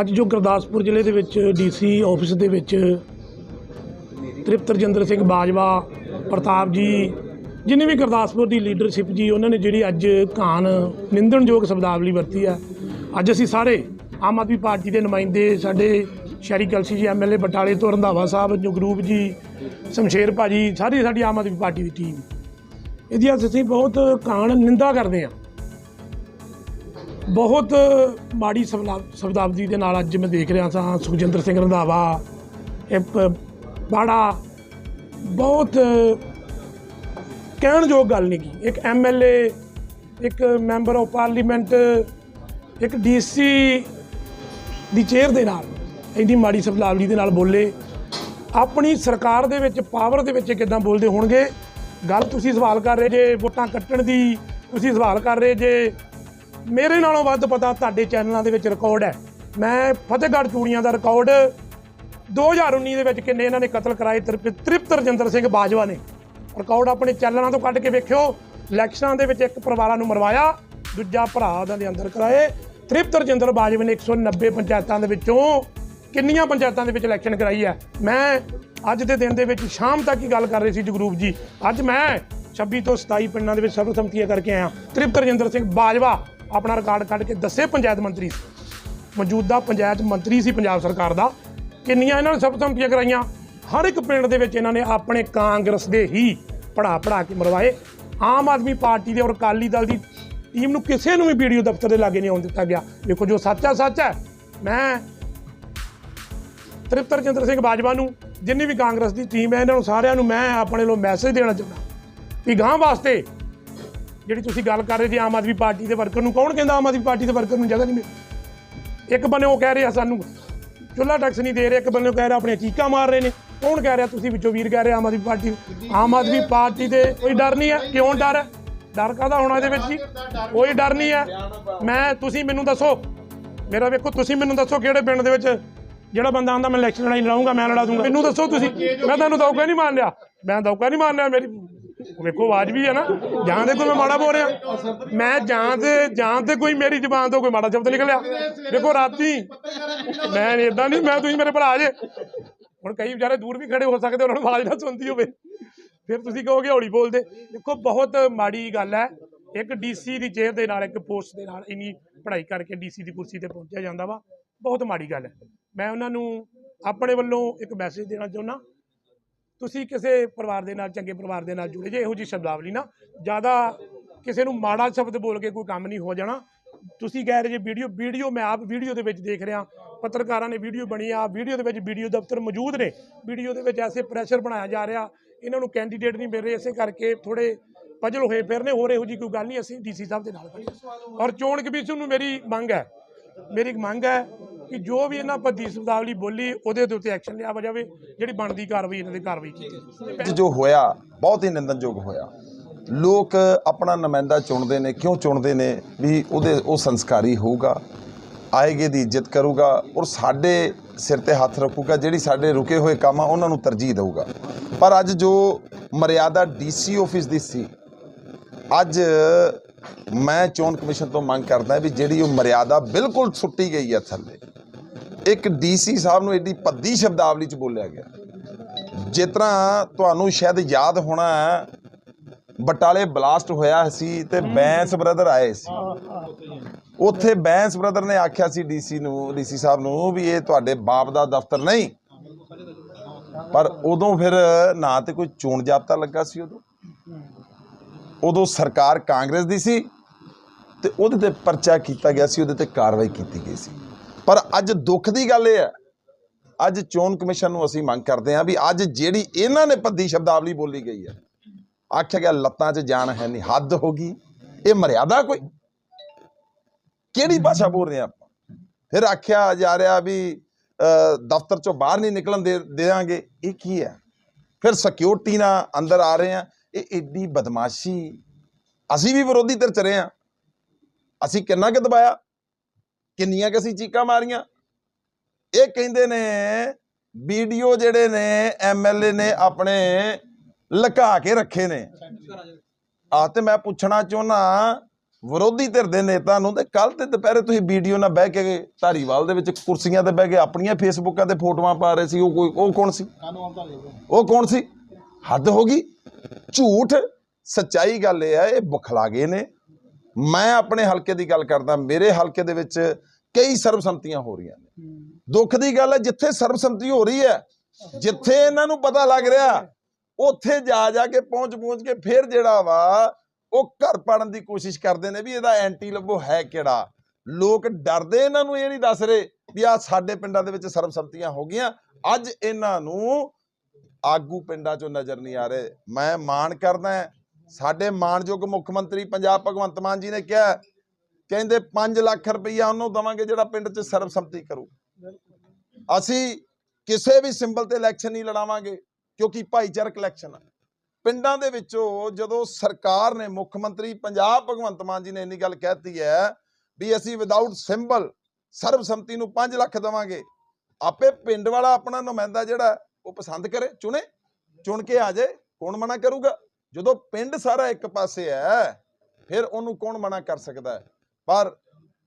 ਅੱਜ ਜੋ ਗੁਰਦਾਸਪੁਰ ਜ਼ਿਲ੍ਹੇ ਦੇ ਵਿੱਚ ਡੀਸੀ ਆਫਿਸ ਦੇ ਵਿੱਚ ਤ੍ਰਿਪਤ ਰਜਿੰਦਰ ਸਿੰਘ ਬਾਜਵਾ, ਪ੍ਰਤਾਪ ਜੀ, ਜਿਨੇ ਵੀ ਗੁਰਦਾਸਪੁਰ ਦੀ ਲੀਡਰਸ਼ਿਪ ਜੀ, ਉਹਨਾਂ ਨੇ ਜਿਹੜੀ ਅੱਜ ਕਾਨ ਨਿੰਦਣਯੋਗ ਸ਼ਬਦਾਵਲੀ ਵਰਤੀ ਆ। ਅੱਜ ਅਸੀਂ ਸਾਰੇ ਆਮ ਆਦਮੀ ਪਾਰਟੀ ਦੇ ਨੁਮਾਇੰਦੇ ਸਾਡੇ ਸ਼ਹਿਰੀ ਕਲਸੀ ਜੀ ਐਮਐਲਏ ਬਟਾਲੇ ਤੋਂ ਰੰਧਾਵਾ ਸਾਹਿਬ, ਜਗਰੂਪ ਜੀ, ਸ਼ਮਸ਼ੇਰ ਭਾਜੀ, ਸਾਰੀ ਸਾਡੀ ਆਮ ਆਦਮੀ ਪਾਰਟੀ ਦੀ ਟੀਮ ਇਹਦੀ ਅੱਜ ਅਸੀਂ ਬਹੁਤ ਕਾਨ ਨਿੰਦਾ ਕਰਦੇ ਹਾਂ ਬਹੁਤ ਮਾੜੀ ਸ਼ਬਦਾ- ਸ਼ਬਦਾਵਲੀ ਦੇ ਨਾਲ ਅੱਜ ਮੈਂ ਦੇਖ ਰਿਹਾ ਸਾਂ ਸੁਖਜਿੰਦਰ ਸਿੰਘ ਰੰਧਾਵਾ, ਇਹ ਬਾੜਾ, ਬਹੁਤ ਕਹਿਣਯੋਗ ਗੱਲ ਨਹੀਂ ਕੀ ਇੱਕ ਐਮਐਲਏ ਇੱਕ ਮੈਂਬਰ ਆਫ ਪਾਰਲੀਮੈਂਟ, ਇੱਕ ਡੀਸੀ ਦੀ ਚੇਅਰ ਦੇ ਨਾਲ ਇੰਨੀ ਮਾੜੀ ਸ਼ਬਦਾਵਲੀ ਦੇ ਨਾਲ ਬੋਲੇ। ਆਪਣੀ ਸਰਕਾਰ ਦੇ ਵਿੱਚ ਪਾਵਰ ਦੇ ਵਿੱਚ ਕਿਦਾਂ ਬੋਲਦੇ ਹੋਣਗੇ? ਗੱਲ ਤੁਸੀਂ ਸਵਾਲ ਕਰ ਰਹੇ ਜੇ ਵੋਟਾਂ ਕੱਟਣ ਦੀ, ਤੁਸੀਂ ਸਵਾਲ ਕਰ ਰਹੇ ਜੇ ਮੇਰੇ ਨਾਲੋਂ ਵੱਧ ਪਤਾ ਤੁਹਾਡੇ ਚੈਨਲਾਂ ਦੇ ਵਿੱਚ ਰਿਕਾਰਡ ਹੈ। ਮੈਂ ਫਤਿਹਗੜ੍ਹ ਚੂੜੀਆਂ ਦਾ ਰਿਕਾਰਡ 2019 ਦੇ ਵਿੱਚ ਕਿੰਨੇ ਇਹਨਾਂ ਨੇ ਕਤਲ ਕਰਾਏ, ਤ੍ਰਿਪ- ਤ੍ਰਿਪਤ ਰਜਿੰਦਰ ਸਿੰਘ ਬਾਜਵਾ ਨੇ। ਰਿਕਾਰਡ ਆਪਣੇ ਚੈਨਲਾਂ ਤੋਂ ਕੱਢ ਕੇ ਵੇਖਿਓ। ਇਲੈਕਸ਼ਨਾਂ ਦੇ ਵਿੱਚ ਇੱਕ ਪਰਿਵਾਰਾਂ ਨੂੰ ਮਰਵਾਇਆ, ਦੂਜਾ ਭਰਾ ਉਹਨਾਂ ਦੇ ਅੰਦਰ ਕਰਾਏ। ਤ੍ਰਿਪਤ ਰਜਿੰਦਰ ਬਾਜਵਾ ਨੇ 190 ਪੰਚਾਇਤਾਂ ਦੇ ਵਿੱਚੋਂ ਕਿੰਨੀਆਂ ਪੰਚਾਇਤਾਂ ਦੇ ਵਿੱਚ ਇਲੈਕਸ਼ਨ ਕਰਾਈ ਹੈ? ਮੈਂ ਅੱਜ ਦੇ ਦਿਨ ਦੇ ਵਿੱਚ ਸ਼ਾਮ ਤੱਕ ਹੀ ਗੱਲ ਕਰ ਰਹੀ ਸੀ ਜਗਰੂਪ ਜੀ। ਅੱਜ ਮੈਂ 26 ਤੋਂ 27 ਪਿੰਡਾਂ ਦੇ ਵਿੱਚ ਸਰਬਸੰਮਤੀਆਂ ਕਰਕੇ ਆਇਆ। ਤ੍ਰਿਪਤ ਰਜਿੰਦਰ ਸਿੰਘ ਬਾਜਵਾ ਆਪਣਾ ਰਿਕਾਰਡ ਕੱਢ ਕੇ ਦੱਸੇ ਪੰਚਾਇਤ ਮੰਤਰੀ ਸੀ ਮੌਜੂਦਾ ਪੰਚਾਇਤ ਮੰਤਰੀ ਸੀ ਪੰਜਾਬ ਸਰਕਾਰ ਦਾ। ਕਿੰਨੀਆਂ ਇਹਨਾਂ ਨੇ ਸਭ ਸਰਬਸੰਮਤੀਆਂ ਕਰਾਈਆਂ? ਹਰ ਇੱਕ ਪਿੰਡ ਦੇ ਵਿੱਚ ਇਹਨਾਂ ਨੇ ਆਪਣੇ ਕਾਂਗਰਸ ਦੇ ਹੀ ਪੜਾ ਪੜਾ ਕੇ ਮਰਵਾਏ। ਆਮ ਆਦਮੀ ਪਾਰਟੀ ਦੇ ਔਰ ਅਕਾਲੀ ਦਲ ਦੀ ਟੀਮ ਨੂੰ ਕਿਸੇ ਨੂੰ ਵੀ ਵੀਡੀਓ ਦਫ਼ਤਰ ਦੇ ਲਾਗੇ ਨਹੀਂ ਆਉਣ ਦਿੱਤਾ ਗਿਆ। ਦੇਖੋ ਜੋ ਸੱਚ ਹੈ ਸੱਚ ਹੈ ਮੈਂ ਤ੍ਰਿਪਤ ਰਜਿੰਦਰ ਸਿੰਘ ਬਾਜਵਾ ਨੂੰ, ਜਿੰਨੀ ਵੀ ਕਾਂਗਰਸ ਦੀ ਟੀਮ ਹੈ, ਇਹਨਾਂ ਨੂੰ ਸਾਰਿਆਂ ਨੂੰ ਮੈਂ ਆਪਣੇ ਵੱਲੋਂ ਮੈਸੇਜ ਦੇਣਾ ਚਾਹੁੰਦਾ। ਵੀ ਗਾਂ ਵਾਸਤੇ ਜਿਹੜੀ ਤੁਸੀਂ ਗੱਲ ਕਰ ਰਹੇ ਜੀ ਆਮ ਆਦਮੀ ਪਾਰਟੀ ਦੇ ਵਰਕਰ ਨੂੰ, ਕੌਣ ਕਹਿੰਦਾ ਆਮ ਆਦਮੀ ਪਾਰਟੀ ਦੇ ਵਰਕਰ ਨੂੰ ਜਗ੍ਹਾ ਨਹੀਂ ਮਿਲਦੀ? ਇੱਕ ਬੰਨੇ ਉਹ ਕਹਿ ਰਿਹਾ ਸਾਨੂੰ ਚੁੱਲਾ ਟੈਕਸ ਨਹੀਂ ਦੇ ਰਿਹਾ, ਇੱਕ ਬੰਨੇ ਉਹ ਕਹਿ ਰਿਹਾ ਆਪਣੀਆਂ ਚੀਕਾਂ ਮਾਰ ਰਹੇ ਨੇ। ਕੌਣ ਕਹਿ ਰਿਹਾ ਤੁਸੀਂ ਵਿੱਚੋਂ ਵੀਰ ਕਹਿ ਰਹੇ ਆਮ ਆਦਮੀ ਪਾਰਟੀ ਆਮ ਆਦਮੀ ਪਾਰਟੀ ਦੇ ਕੋਈ ਡਰ ਨਹੀਂ ਹੈ? ਕਿਉਂ ਡਰ ਹੈ? ਡਰ ਕਾਹਦਾ ਹੋਣਾ ਇਹਦੇ ਵਿੱਚ ਜੀ? ਕੋਈ ਡਰ ਨਹੀਂ ਹੈ। ਮੈਂ, ਤੁਸੀਂ ਮੈਨੂੰ ਦੱਸੋ। ਮੇਰਾ ਵੇਖੋ, ਤੁਸੀਂ ਮੈਨੂੰ ਦੱਸੋ ਕਿਹੜੇ ਪਿੰਡ ਦੇ ਵਿੱਚ ਜਿਹੜਾ ਬੰਦਾ ਆਂਦਾ, ਮੈਂ ਇਲੈਕਸ਼ਨ ਲੜਾਈ ਲੜਾਉਂਗਾ, ਮੈਂ ਲੜਾ ਦੂੰਗਾ। ਮੈਨੂੰ ਦੱਸੋ ਤੁਸੀਂ। ਮੈਂ ਤੁਹਾਨੂੰ ਦੌਕਾ ਨਹੀਂ ਮਾਰ ਲਿਆ। ਮੈਂ ਦੌਕਾ ਨਹੀਂ ਮਾਰ ਲਿਆ ਮੇਰੀ ਵੇਖੋ ਆਵਾਜ਼ ਵੀ ਹੈ ਨਾ। ਜਾਂ ਤੇ ਕੋਈ ਮੈਂ ਮਾੜਾ ਬੋਲ ਰਿਹਾ। ਮੈਂ ਜਾਂ ਤੇ ਜਾਂ ਤੇ ਕੋਈ ਮੇਰੀ ਜ਼ੁਬਾਨ ਤੋਂ ਕੋਈ ਮਾੜਾ ਸ਼ਬਦ ਨਿਕਲਿਆ ਦੇਖੋ, ਰਾਤੀ ਮੈਂ ਇਦਾਂ ਨਹੀਂ, ਮੈਂ ਤੁਸੀਂ ਮੇਰੇ ਭਰਾ ਜੇ। ਹੁਣ ਕਈ ਵਿਚਾਰੇ ਦੂਰ ਵੀ ਖੜੇ ਹੋ ਸਕਦੇ, ਉਹਨਾਂ ਨੂੰ ਆਵਾਜ਼ ਨਾ ਸੁਣਦੀ ਹੋਵੇ। ਫਿਰ ਤੁਸੀਂ ਕਹੋਗੇ ਹੌਲੀ ਬੋਲਦੇ। ਦੇਖੋ, ਬਹੁਤ ਮਾੜੀ ਗੱਲ ਹੈ। ਇੱਕ ਡੀਸੀ ਦੀ ਚੇਅਰ ਦੇ ਨਾਲ, ਇੱਕ ਪੋਸਟ ਦੇ ਨਾਲ ਇੰਨੀ ਪੜ੍ਹਾਈ ਕਰਕੇ ਡੀਸੀ ਦੀ ਕੁਰਸੀ ਤੇ ਪਹੁੰਚਿਆ ਜਾਂਦਾ ਵਾ। ਬਹੁਤ ਮਾੜੀ ਗੱਲ ਹੈ। ਮੈਂ ਉਹਨਾਂ ਨੂੰ ਆਪਣੇ ਵੱਲੋਂ ਇੱਕ ਮੈਸੇਜ ਦੇਣਾ ਚਾਹੁੰਦਾ। ਤੁਸੀਂ ਕਿਸੇ ਪਰਿਵਾਰ ਦੇ ਨਾਲ, ਚੰਗੇ ਪਰਿਵਾਰ ਦੇ ਨਾਲ ਜੁੜੇ ਜੇ, ਇਹੋ ਜੀ ਸ਼ਬਦਾਵਲੀ ਨਾ, ਜ਼ਿਆਦਾ ਕਿਸੇ ਨੂੰ ਮਾੜਾ ਸ਼ਬਦ ਬੋਲ ਕੇ ਕੋਈ ਕੰਮ ਨਹੀਂ ਹੋ ਜਾਣਾ। ਤੁਸੀਂ ਕਹਿ ਰਹੇ ਜੇ ਵੀਡੀਓ ਵੀਡੀਓ ਮੈਂ ਆਪ ਵੀਡੀਓ ਦੇ ਵਿੱਚ ਦੇਖ ਰਿਹਾ। ਪੱਤਰਕਾਰਾਂ ਨੇ ਵੀਡੀਓ ਬਣੀ ਆ, ਵੀਡੀਓ ਦੇ ਵਿੱਚ ਵੀਡੀਓ ਦਫ਼ਤਰ ਮੌਜੂਦ ਨੇ। ਵੀਡੀਓ ਦੇ ਵਿੱਚ ਐਸੇ ਪ੍ਰੈਸ਼ਰ ਬਣਾਇਆ ਜਾ ਰਿਹਾ, ਇਹਨਾਂ ਨੂੰ ਕੈਂਡੀਡੇਟ ਨਹੀਂ ਮਿਲ ਰਹੇ, ਇਸੇ ਕਰਕੇ ਥੋੜੇ ਪਜਲ ਹੋਏ ਫਿਰਨੇ, ਹੋਰ ਇਹੋ ਜੀ ਕੋਈ ਗੱਲ ਨਹੀਂ, ਅਸੀਂ ਡੀਸੀ ਸਾਹਿਬ ਦੇ ਨਾਲ ਖੜੇ ਔਰ ਚੋਣ ਕਮਿਸ਼ਨ ਨੂੰ ਮੇਰੀ ਮੰਗ ਹੈ, ਮੇਰੀ ਮੰਗ ਹੈ ਕਿ ਜੋ ਵੀ ਇਹਨਾਂ ਪੱਦੀ ਸ਼ਬਦਾਵਲੀ ਬੋਲੀ, ਉਹਦੇ ਦੇ ਉੱਤੇ ਐਕਸ਼ਨ ਲਿਆ ਜਾਵੇ, ਜਿਹੜੀ ਬਣਦੀ ਕਾਰਵਾਈ, ਇਹਨਾਂ ਦੇ ਕਾਰਵਾਈ ਕੀਤੀ ਅੱਜ ਜੋ ਹੋਇਆ, ਬਹੁਤ ਹੀ ਨਿੰਦਨਯੋਗ ਹੋਇਆ। ਲੋਕ ਆਪਣਾ ਨੁਮਾਇੰਦਾ ਚੁਣਦੇ ਨੇ, ਕਿਉਂ ਚੁਣਦੇ ਨੇ? ਵੀ ਉਹਦੇ, ਉਹ ਸੰਸਕਾਰੀ ਹੋਊਗਾ, ਆਏਗੇ ਦੀ ਇੱਜ਼ਤ ਕਰੂਗਾ, ਔਰ ਸਾਡੇ ਸਿਰ ਤੇ ਹੱਥ ਰੱਖੂਗਾ, ਜਿਹੜੀ ਸਾਡੇ ਰੁਕੇ ਹੋਏ ਕੰਮ ਆ, ਉਹਨਾਂ ਨੂੰ ਤਰਜੀਹ ਦੇਊਗਾ। ਪਰ ਅੱਜ ਜੋ ਮਰਿਆਦਾ ਡੀਸੀ ਆਫਿਸ ਦੀ ਸੀ, ਅੱਜ ਮੈਂ ਚੋਣ ਕਮਿਸ਼ਨ ਤੋਂ ਮੰਗ ਕਰਦਾ ਵੀ ਜਿਹੜੀ ਉਹ ਮਰਿਆਦਾ ਬਿਲਕੁਲ ਸੁੱਟੀ ਗਈ ਹੈ ਥੱਲੇ ਇੱਕ ਡੀਸੀ ਸਾਹਿਬ ਨੂੰ ਐਡੀ ਭੱਦੀ ਸ਼ਬਦਾਵਲੀ ਚ ਬੋਲਿਆ ਗਿਆ। ਜਿਸ ਤਰ੍ਹਾਂ ਤੁਹਾਨੂੰ ਸ਼ਾਇਦ ਯਾਦ ਹੋਣਾ ਬਟਾਲੇ ਬਲਾਸਟ ਹੋਇਆ ਸੀ ਤੇ ਬੈਂਸ ਬ੍ਰਦਰ ਆਏ ਸੀ। ਉੱਥੇ ਬੈਂਸ ਬ੍ਰਦਰ ਨੇ ਆਖਿਆ ਸੀ ਡੀਸੀ ਨੂੰ ਡੀਸੀ ਸਾਹਿਬ ਨੂੰ ਵੀ ਇਹ ਤੁਹਾਡੇ ਬਾਪ ਦਾ ਦਫ਼ਤਰ ਨਹੀਂ। ਪਰ ਉਦੋਂ ਫਿਰ ਨਾ ਤੇ ਕੋਈ ਚੋਣ ਜਾਬਤਾ ਲੱਗਾ ਸੀ ਉਦੋਂ। ਉਦੋਂ ਸਰਕਾਰ ਕਾਂਗਰਸ ਦੀ ਸੀ ਤੇ ਉਹਦੇ ਤੇ ਪਰਚਾ ਕੀਤਾ ਗਿਆ ਸੀ ਉਹਦੇ ਤੇ ਕਾਰਵਾਈ ਕੀਤੀ ਗਈ ਸੀ। ਪਰ ਅੱਜ ਦੁੱਖ ਦੀ ਗੱਲ ਇਹ ਹੈ, ਅੱਜ ਚੋਣ ਕਮਿਸ਼ਨ ਨੂੰ ਅਸੀਂ ਮੰਗ ਕਰਦੇ ਹਾਂ ਵੀ ਅੱਜ ਜਿਹੜੀ ਇਹਨਾਂ ਨੇ ਪੱਦੀ ਸ਼ਬਦਾਵਲੀ ਬੋਲੀ ਗਈ ਹੈ, ਆਖਿਆ ਗਿਆ ਲੱਤਾਂ 'ਚ ਜਾਨ ਹੈ ਨਹੀਂ ਹੱਦ ਹੋ ਗਈ, ਇਹ ਮਰਿਆਦਾ ਕੋਈ? ਕਿਹੜੀ ਭਾਸ਼ਾ ਬੋਲ ਰਹੇ ਆਪਾਂ? ਫਿਰ ਆਖਿਆ ਜਾ ਰਿਹਾ ਵੀ ਦਫ਼ਤਰ 'ਚੋਂ ਬਾਹਰ ਨਹੀਂ ਨਿਕਲਣ ਦੇ, ਦੇਵਾਂਗੇ, ਇਹ ਕੀ ਹੈ? ਫਿਰ ਸਿਕਿਉਰਿਟੀ ਨਾਲ ਅੰਦਰ ਆ ਰਹੇ ਆ ਇਹ ਏਡੀ ਬਦਮਾਸ਼ੀ, ਅਸੀਂ ਵੀ ਵਿਰੋਧੀ ਧਿਰ ਚ ਰਹੇ ਆ ਅਸੀਂ ਕਿੰਨਾ ਕਿ ਦਬਾਇਆ? ਕਿੰਨੀਆਂ ਕਿ ਅਸੀਂ ਚੀਕਾਂ ਮਾਰੀਆਂ? ਇਹ ਕਹਿੰਦੇ ਨੇ, ਵੀਡੀਓ ਜਿਹੜੇ ਨੇ ਐਮਐਲਏ ਨੇ ਆਪਣੇ ਲੁਕਾ ਕੇ ਰੱਖੇ ਨੇ। ਆ ਤੇ ਮੈਂ ਪੁੱਛਣਾ ਚਾਹੁੰਦਾ ਵਿਰੋਧੀ ਧਿਰ ਦੇ ਨੇਤਾ ਨੂੰ ਤੇ ਕੱਲ ਤੇ ਦੁਪਹਿਰੇ ਤੁਸੀਂ ਵੀਡੀਓ ਨਾਲ ਬਹਿ ਕੇ ਧਾਰੀਵਾਲ ਦੇ ਵਿੱਚ ਕੁਰਸੀਆਂ ਤੇ ਬਹਿ ਕੇ ਆਪਣੀਆਂ ਫੇਸਬੁੱਕਾਂ ਤੇ ਫੋਟੋਆਂ ਪਾ ਰਹੇ ਸੀ, ਉਹ ਕੋਈ, ਉਹ ਕੌਣ ਸੀ? ਉਹ ਕੌਣ ਸੀ? ਹੱਦ ਹੋ ਗਈ। ਝੂਠ, ਸੱਚਾਈ ਗੱਲ ਇਹ ਹੈ, ਇਹ ਬੁਖਲਾ ਗਏ ਨੇ। ਮੈਂ ਆਪਣੇ ਹਲਕੇ ਦੀ ਗੱਲ ਕਰਦਾ, ਮੇਰੇ ਹਲਕੇ ਦੇ ਵਿੱਚ ਕਈ ਸਰਬਸੰਮਤੀਆਂ ਹੋ ਰਹੀਆਂ ਨੇ। ਦੁੱਖ ਦੀ ਗੱਲ ਹੈ ਜਿੱਥੇ ਸਰਬਸੰਮਤੀ ਹੋ ਰਹੀ ਹੈ ਜਿੱਥੇ ਇਹਨਾਂ ਨੂੰ ਪਤਾ ਲੱਗ ਰਿਹਾ ਉੱਥੇ ਜਾ ਜਾ ਕੇ ਪਹੁੰਚ ਪਹੁੰਚ ਕੇ ਫਿਰ ਜਿਹੜਾ ਵਾ ਉਹ ਘਰ ਪਾੜਨ ਦੀ ਕੋਸ਼ਿਸ਼ ਕਰਦੇ ਨੇ ਵੀ ਇਹਦਾ ਐਂਟੀ ਲੱਭੋ ਹੈ ਕਿਹੜਾ। ਲੋਕ ਡਰਦੇ ਇਹਨਾਂ ਨੂੰ ਇਹ ਨਹੀਂ ਦੱਸ ਰਹੇ ਵੀ ਆ ਸਾਡੇ ਪਿੰਡਾਂ ਦੇ ਵਿੱਚ ਸਰਬਸੰਮਤੀਆਂ ਹੋ ਗਈਆਂ। ਅੱਜ ਇਹਨਾਂ ਨੂੰ ਆਗੂ ਪਿੰਡਾਂ 'ਚੋਂ ਨਜ਼ਰ ਨਹੀਂ ਆ ਰਹੇ। ਮੈਂ ਮਾਣ ਕਰਦਾ ਸਾਡੇ ਮਾਣਯੋਗ ਮੁੱਖ ਮੰਤਰੀ ਪੰਜਾਬ ਭਗਵੰਤ ਮਾਨ ਜੀ ਨੇ ਕਿਹਾ ਕਹਿੰਦੇ 5 ਲੱਖ ਰੁਪਈਆ ਉਹਨੂੰ ਦਵਾਂਗੇ ਜਿਹੜਾ ਪਿੰਡ 'ਚ ਸਰਬਸੰਮਤੀ ਕਰੂ। ਅਸੀਂ ਕਿਸੇ ਵੀ ਸਿੰਬਲ ਤੇ ਇਲੈਕਸ਼ਨ ਨਹੀਂ ਲੜਾਵਾਂਗੇ ਕਿਉਂਕਿ ਭਾਈਚਾਰਕ ਇਲੈਕਸ਼ਨ ਆ। ਪਿੰਡਾਂ ਦੇ ਵਿੱਚੋਂ ਜਦੋਂ ਸਰਕਾਰ ਨੇ ਮੁੱਖ ਮੰਤਰੀ ਪੰਜਾਬ ਭਗਵੰਤ ਮਾਨ ਜੀ ਨੇ ਇੰਨੀ ਗੱਲ ਕਹਿਤੀ ਹੈ ਵੀ ਅਸੀਂ ਵਿਦਆਊਟ ਸਿੰਬਲ ਸਰਬਸੰਮਤੀ ਨੂੰ 5 ਲੱਖ ਦਵਾਂਗੇ ਆਪੇ ਪਿੰਡ ਵਾਲਾ ਆਪਣਾ ਨੁਮਾਇੰਦਾ ਜਿਹੜਾ ਉਹ ਪਸੰਦ ਕਰੇ ਚੁਣੇ ਚੁਣ ਕੇ ਆ ਜਾਏ ਕੌਣ ਮਨਾ ਕਰੂਗਾ? ਜਦੋਂ ਪਿੰਡ ਸਾਰਾ ਇੱਕ ਪਾਸੇ ਹੈ ਫਿਰ ਉਹਨੂੰ ਕੌਣ ਮਨਾ ਕਰ ਸਕਦਾ ਹੈ? ਪਰ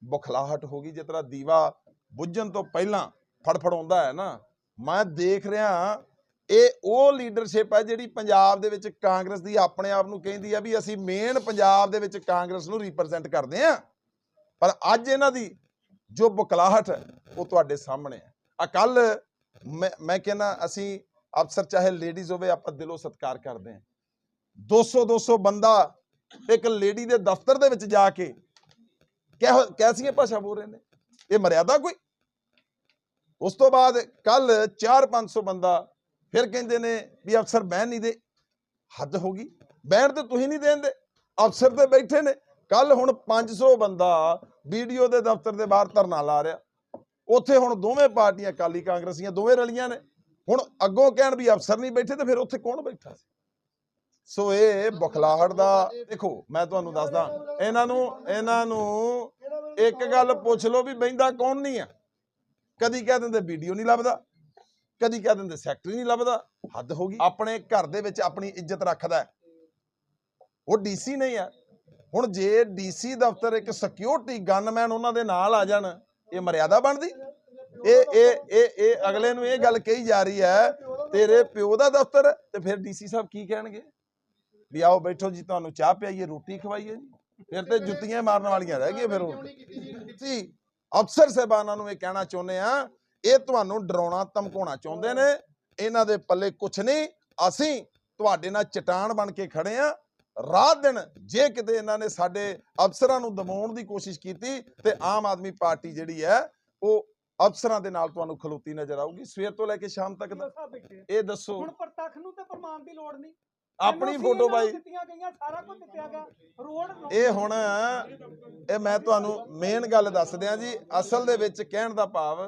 ਬੁਖਲਾਹਟ ਹੋ ਗਈ, ਜਿਸ ਤਰ੍ਹਾਂ ਦੀਵਾ ਬੁੱਝਣ ਤੋਂ ਪਹਿਲਾਂ ਫੜਫੜਾਉਂਦਾ ਹੈ ਨਾ। ਮੈਂ ਦੇਖ ਰਿਹਾ ਇਹ ਉਹ ਲੀਡਰਸ਼ਿਪ ਹੈ ਜਿਹੜੀ ਪੰਜਾਬ ਦੇ ਵਿੱਚ ਕਾਂਗਰਸ ਦੀ ਆਪਣੇ ਆਪ ਨੂੰ ਕਹਿੰਦੀ ਆ ਵੀ ਅਸੀਂ ਮੇਨ ਪੰਜਾਬ ਦੇ ਵਿੱਚ ਕਾਂਗਰਸ ਨੂੰ ਰਿਪਰੈਜ਼ੈਂਟ ਕਰਦੇ ਆ ਪਰ ਅੱਜ ਇਹਨਾਂ ਦੀ ਜੋ ਬੁਖਲਾਹਟ ਹੈ, ਉਹ ਤੁਹਾਡੇ ਸਾਹਮਣੇ ਹੈ। ਆ ਕੱਲ ਮੈਂ ਮੈਂ ਕਹਿੰਦਾ ਅਸੀਂ ਅਫਸਰ ਚਾਹੇ ਲੇਡੀਜ਼ ਹੋਵੇ, ਆਪਾਂ ਦਿਲੋਂ ਸਤਿਕਾਰ ਕਰਦੇ ਹਾਂ। 200 200 ਬੰਦਾ ਇੱਕ ਲੇਡੀ ਦੇ ਦਫ਼ਤਰ ਦੇ ਵਿੱਚ ਜਾ ਕੇ ਕਿਹੋ, ਕੈਸੀਆਂ ਭਾਸ਼ਾ ਬੋਲ ਰਹੇ ਨੇ? ਇਹ ਮਰਿਆਦਾ ਕੋਈ? ਉਸ ਤੋਂ ਬਾਅਦ ਕੱਲ 4-500 ਬੰਦਾ ਫਿਰ ਕਹਿੰਦੇ ਨੇ ਵੀ ਅਫਸਰ ਬਹਿਣ ਨਹੀਂ ਦੇ। ਹੱਦ ਹੋ ਗਈ। ਬਹਿਣ ਤੇ ਤੁਸੀਂ ਨਹੀਂ ਦੇਂਦੇ ਅਫਸਰ ਤੇ ਬੈਠੇ ਨੇ। ਕੱਲ ਹੁਣ 500 ਬੰਦਾ ਵੀਡੀਓ ਦੇ ਦਫ਼ਤਰ ਦੇ ਬਾਹਰ ਧਰਨਾ ਲਾ ਰਿਹਾ। ਉੱਥੇ ਹੁਣ ਦੋਵੇਂ ਪਾਰਟੀਆਂ, ਅਕਾਲੀ ਕਾਂਗਰਸੀਆਂ ਦੋਵੇਂ ਰਲੀਆਂ ਨੇ। ਹੁਣ ਅੱਗੋਂ ਕਹਿਣ ਵੀ ਅਫਸਰ ਨਹੀਂ ਬੈਠੇ ਤੇ ਫਿਰ ਉੱਥੇ ਕੌਣ ਬੈਠਾ ਸੀ? ਸੋ ਇਹ ਬੁਖਲਾਹਟ ਦਾ, ਦੇਖੋ, ਮੈਂ ਤੁਹਾਨੂੰ ਦੱਸਦਾ, ਇਹਨਾਂ ਨੂੰ ਇਹਨਾਂ ਨੂੰ ਇੱਕ ਗੱਲ ਪੁੱਛ ਲਓ ਵੀ ਬੈਂਦਾ ਕੌਣ ਨਹੀਂ ਆ। ਕਦੀ ਕਹਿ ਦਿੰਦੇ ਵੀਡੀਓ ਨਹੀਂ ਲੱਭਦਾ, ਕਦੀ ਕਹਿ ਦਿੰਦੇ ਸੈਕਟਰੀ ਨਹੀਂ ਲੱਭਦਾ, ਹੱਦ ਹੋ ਗਈ। ਆਪਣੇ ਘਰ ਦੇ ਵਿੱਚ ਆਪਣੀ ਇੱਜ਼ਤ ਰੱਖਦਾ ਉਹ ਡੀਸੀ ਨਹੀਂ ਆ। ਹੁਣ ਜੇ ਡੀਸੀ ਦਫ਼ਤਰ ਇੱਕ ਸਿਕਿਉਰਿਟੀ ਗਨਮੈਨ ਉਹਨਾਂ ਦੇ ਨਾਲ ਆ ਜਾਣ, ਇਹ ਮਰਿਆਦਾ ਬਣਦੀ? ਇਹ ਇਹ ਇਹ ਇਹ ਅਗਲੇ ਨੂੰ ਇਹ ਗੱਲ ਕਹੀ ਜਾ ਰਹੀ ਹੈ, ਤੇਰੇ ਪਿਓ ਦਾ ਦਫ਼ਤਰ ਤੇ ਫਿਰ ਡੀਸੀ ਸਾਹਿਬ ਕੀ ਕਹਿਣਗੇ? ਵੀ ਆਓ ਬੈਠੋ ਜੀ ਤੁਹਾਨੂੰ ਚਾਹ ਪਿਆਈਏ ਰੋਟੀ ਖਵਾਈਏ ਜੀ। ਫਿਰ ਤੇ ਜੁੱਤੀਆਂ ਮਾਰਨ ਵਾਲੀਆਂ ਰਹਿ ਗਈਆਂ ਫਿਰ ਹੋਰ ਸੀ ਅਫਸਰ ਸਾਹਿਬਾਨਾਂ ਨੂੰ ਇਹ ਕਹਿਣਾ ਚਾਹੁੰਦੇ ਆ ਇਹ ਤੁਹਾਨੂੰ ਡਰਾਉਣਾ ਧਮਕਾਉਣਾ ਚਾਹੁੰਦੇ ਨੇ। ਇਹਨਾਂ ਦੇ ਪੱਲੇ ਕੁਛ ਨਹੀਂ। ਅਸੀਂ ਤੁਹਾਡੇ ਨਾਲ ਚਟਾਨ ਬਣ ਕੇ ਖੜੇ ਆ ਰਾਤ ਦਿਨ ਜੇ ਕਿਤੇ ਇਹਨਾਂ ਨੇ ਸਾਡੇ ਅਫਸਰਾਂ ਨੂੰ ਦਬਾਉਣ ਦੀ ਕੋਸ਼ਿਸ਼ ਕੀਤੀ ਤੇ ਆਮ ਆਦਮੀ ਪਾਰਟੀ ਜਿਹੜੀ ਹੈ ਉਹ ਅਫਸਰਾਂ ਦੇ ਨਾਲ ਤੁਹਾਨੂੰ ਖਲੋਤੀ ਨਜ਼ਰ ਆਊਗੀ। ਸਵੇਰ ਤੋਂ ਲੈ ਕੇ ਸ਼ਾਮ ਤੱਕ ਦਾ ਇਹ ਦੱਸੋ। ਹੁਣ ਪ੍ਰਤੱਖ ਨੂੰ ਤੇ ਪ੍ਰਮਾਣ ਦੀ ਲੋੜ ਨਹੀਂ। ਆਪਣੀ ਫੋਟੋ ਇਹਨਾਂ ਨੂੰ ਬਾਈ ਦਿੱਤੀਆਂ ਗਈਆਂ ਸਾਰਾ ਕੁਝ ਦਿੱਤਿਆ ਗਿਆ। ਰੋਡ ਇਹ ਹੁਣ ਇਹ ਮੈਂ ਤੁਹਾਨੂੰ ਮੇਨ ਗੱਲ ਦੱਸ ਦਿਆਂ ਜੀ ਅਸਲ ਦੇ ਵਿੱਚ ਕਹਿਣ ਦਾ ਭਾਵ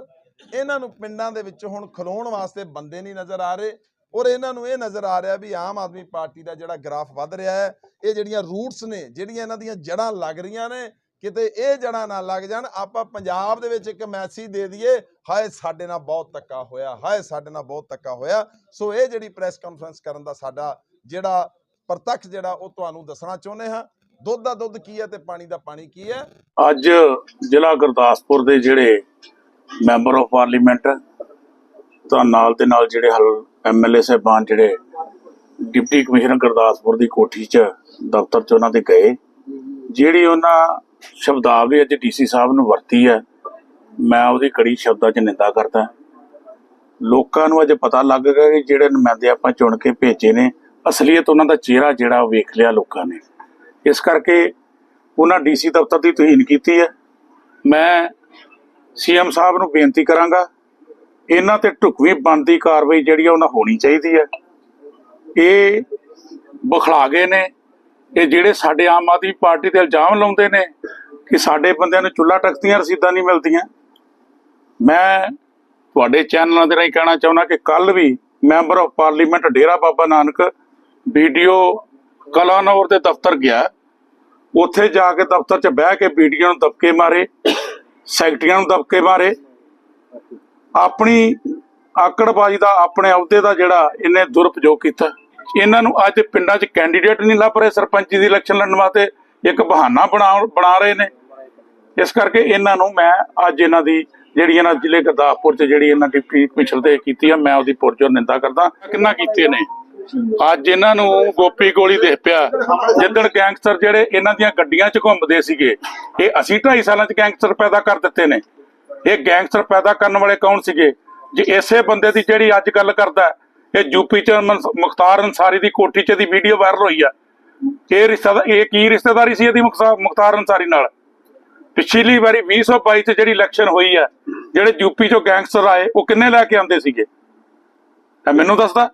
ਇਹਨਾਂ ਨੂੰ ਪਿੰਡਾਂ ਦੇ ਵਿੱਚ ਹੁਣ ਖਲੋਣ ਵਾਸਤੇ ਬੰਦੇ ਨਹੀਂ ਨਜ਼ਰ ਆ ਰਹੇ ਔਰ ਇਹਨਾਂ ਨੂੰ ਇਹ ਨਜ਼ਰ ਆ ਰਿਹਾ ਵੀ ਆਮ ਆਦਮੀ ਪਾਰਟੀ ਦਾ ਜਿਹੜਾ ਗ੍ਰਾਫ ਵੱਧ ਰਿਹਾ ਹੈ ਇਹ ਜਿਹੜੀਆਂ ਰੂਟਸ ਨੇ ਜਿਹੜੀਆਂ ਇਹਨਾਂ ਦੀਆਂ ਜੜਾਂ ਲੱਗ ਰਹੀਆਂ ਨੇ ਕਿਤੇ ਇਹ ਜੜਾਂ ਨਾ ਲੱਗ ਜਾਣ ਆਪਾਂ ਪੰਜਾਬ ਦੇ ਵਿੱਚ ਇੱਕ ਮੈਸੇਜ ਦੇ ਦਈਏ ਹਾਏ ਸਾਡੇ ਨਾਲ ਬਹੁਤ ਧੱਕਾ ਹੋਇਆ ਹਾਏ ਸਾਡੇ ਨਾਲ ਬਹੁਤ ਧੱਕਾ ਹੋਇਆ। ਸੋ ਇਹ ਜਿਹੜੀ ਪ੍ਰੈਸ ਕਾਨਫਰੰਸ ਕਰਨ ਦਾ ਸਾਡਾ ਜਿਹੜਾ ਪ੍ਰਤੱਖ ਜਿਹੜਾ ਉਹ ਤੁਹਾਨੂੰ ਦੱਸਣਾ ਚਾਹੁੰਦੇ ਹਾਂ। ਦੁੱਧ ਦਾ ਦੁੱਧ ਕੀ ਹੈ ਤੇ ਪਾਣੀ ਦਾ ਪਾਣੀ ਕੀ ਹੈ? ਅੱਜ ਜ਼ਿਲ੍ਹਾ ਗੁਰਦਾਸਪੁਰ ਦੇ ਜਿਹੜੇ ਮੈਂਬਰ ਆਫ ਪਾਰਲੀਮੈਂਟ ਤਾਂ ਨਾਲ ਦੇ ਨਾਲ ਜਿਹੜੇ ਹਲ ਐਮਐਲਏ ਸਾਹਿਬਾਨ ਜਿਹੜੇ ਡਿਪਟੀ ਕਮਿਸ਼ਨਰ ਗੁਰਦਾਸਪੁਰ ਦੀ ਕੋਠੀ 'ਚ ਦਫ਼ਤਰ 'ਚ ਉਹਨਾਂ ਦੇ ਗਏ। ਜਿਹੜੀ ਉਹਨਾਂ ਸ਼ਬਦਾਵਲੀ ਅੱਜ ਡੀਸੀ ਸਾਹਿਬ ਨੂੰ ਵਰਤੀ ਹੈ, ਮੈਂ ਉਹਦੀ ਕੜੀ ਸ਼ਬਦਾਂ 'ਚ ਨਿੰਦਾ ਕਰਦਾ। ਲੋਕਾਂ ਨੂੰ ਅੱਜ ਪਤਾ ਲੱਗ ਗਿਆ ਕਿ ਜਿਹੜੇ ਨੁਮਾਇੰਦੇ ਆਪਾਂ ਚੁਣ ਕੇ ਭੇਜੇ ਨੇ ਅਸਲੀਅਤ ਉਹਨਾਂ ਦਾ ਚਿਹਰਾ ਜਿਹੜਾ ਉਹ ਵੇਖ ਲਿਆ ਲੋਕਾਂ ਨੇ। ਇਸ ਕਰਕੇ ਉਹਨਾਂ ਡੀਸੀ ਦਫ਼ਤਰ ਦੀ ਤੋਹੀਨ ਕੀਤੀ ਹੈ। ਮੈਂ ਸੀਐਮ ਸਾਹਿਬ ਨੂੰ ਬੇਨਤੀ ਕਰਾਂਗਾ, ਇਹਨਾਂ ਤੇ ਢੁਕਵੀਂ ਬਣਦੀ ਕਾਰਵਾਈ ਜਿਹੜੀ ਆ ਉਹਨਾਂ ਹੋਣੀ ਚਾਹੀਦੀ ਹੈ। ਇਹ ਬਖਲਾ ਗਏ ਨੇ, ਇਹ ਜਿਹੜੇ ਸਾਡੇ ਆਮ ਆਦਮੀ ਪਾਰਟੀ ਤੇ ਇਲਜ਼ਾਮ ਲਾਉਂਦੇ ਨੇ ਕਿ ਸਾਡੇ ਬੰਦਿਆਂ ਨੂੰ ਚੁੱਲਾ ਟਕਤੀਆਂ ਰਸੀਦਾਂ ਨਹੀਂ ਮਿਲਦੀਆਂ। ਮੈਂ ਤੁਹਾਡੇ ਚੈਨਲਾਂ ਦੇ ਰਾਹੀਂ ਕਹਿਣਾ ਚਾਹੁੰਦਾ ਕਿ ਕੱਲ ਵੀ member of parliament Dera Baba Nanak video Kalanaur ਦੇ ਦਫ਼ਤਰ ਗਿਆ। ਉੱਥੇ ਜਾ ਕੇ ਦਫ਼ਤਰ 'ਚ ਬਹਿ ਕੇ ਵੀਡੀਓ ਨੂੰ ਦਬਕੇ ਮਾਰੇ, ਸੈਕਟਰੀਆਂ ਨੂੰ ਦਬਕੇ ਮਾਰੇ। ਆਪਣੀ ਆਕੜਬਾਜ਼ੀ ਦਾ, ਆਪਣੇ ਅਹੁਦੇ ਦਾ ਜਿਹੜਾ ਇਹਨੇ ਦੁਰਉਪਯੋਗ ਕੀਤਾ। ਇਹਨਾਂ ਨੂੰ ਅੱਜ ਪਿੰਡਾਂ 'ਚ ਕੈਂਡੀਡੇਟ ਨਹੀਂ ਲੱਭ ਰਹੇ, ਸਰਪੰਚੀ ਦੀ ਇਲੈਕਸ਼ਨ ਲੜਨ ਵਾਸਤੇ ਇੱਕ ਬਹਾਨਾ ਬਣਾ ਬਣਾ ਰਹੇ ਨੇ। ਇਸ ਕਰਕੇ ਇਹਨਾਂ ਨੂੰ ਮੈਂ ਅੱਜ ਇਹਨਾਂ ਦੀ ਜਿਹੜੀ ਇਹਨਾਂ ਜ਼ਿਲ੍ਹੇ ਗੁਰਦਾਸਪੁਰ ਚ ਜਿਹੜੀ ਇਹਨਾਂ ਡਿਪਟੀ ਕਮਿਸ਼ਨਰ ਤੇ ਕੀਤੀ ਆ, ਮੈਂ ਉਹਦੀ ਪੁਰਜੋਰ ਨਿੰਦਾ ਕਰਦਾ। ਕਿੰਨਾ ਕੀਤੇ ਨੇ? ਅੱਜ ਇਹਨਾਂ ਨੂੰ ਗੋਪੀ ਗੋਲੀ ਦੇਖ ਪਿਆ। ਜਿੱਦਣ ਗੈਂਗਸਟਰ ਜਿਹੜੇ ਇਹਨਾਂ ਦੀਆਂ ਗੱਡੀਆਂ 'ਚ ਘੁੰਮਦੇ ਸੀਗੇ, ਇਹ ਅਸੀਂ 2.5 ਸਾਲਾਂ 'ਚ ਗੈਂਗਸਟਰ ਪੈਦਾ ਕਰ ਦਿੱਤੇ ਨੇ। ਇਹ ਗੈਂਗਸਟਰ ਪੈਦਾ ਕਰਨ ਵਾਲੇ ਕੌਣ ਸੀਗੇ? ਜੇ ਇਸੇ ਬੰਦੇ ਦੀ ਜਿਹੜੀ ਅੱਜ ਗੱਲ ਕਰਦਾ, ਇਹ ਯੂਪੀ 'ਚ ਮੁਖਤਾਰ ਅਨਸਾਰੀ ਦੀ ਕੋਠੀ 'ਚ ਦੀ ਵੀਡੀਓ ਵਾਇਰਲ ਹੋਈ ਆ। ਇਹ ਰਿਸ਼ਤਾ ਇਹ ਕੀ ਰਿਸ਼ਤੇਦਾਰੀ ਸੀ ਇਹਦੀ ਮੁਖਤਾਰ ਅਨਸਾਰੀ ਨਾਲ? ਪਿਛਲੀ ਵਾਰੀ 2022 ਚ ਜਿਹੜੀ ਇਲੈਕਸ਼ਨ ਹੋਈ ਹੈ ਜਿਹੜੇ ਯੂਪੀ ਚੋਂ ਗੈਂਗਸਟਰ ਆਏ, ਉਹ ਕਿੰਨੇ ਲੈ ਕੇ ਆਉਂਦੇ ਸੀਗੇ? ਮੈਨੂੰ ਦੱਸਦਾ।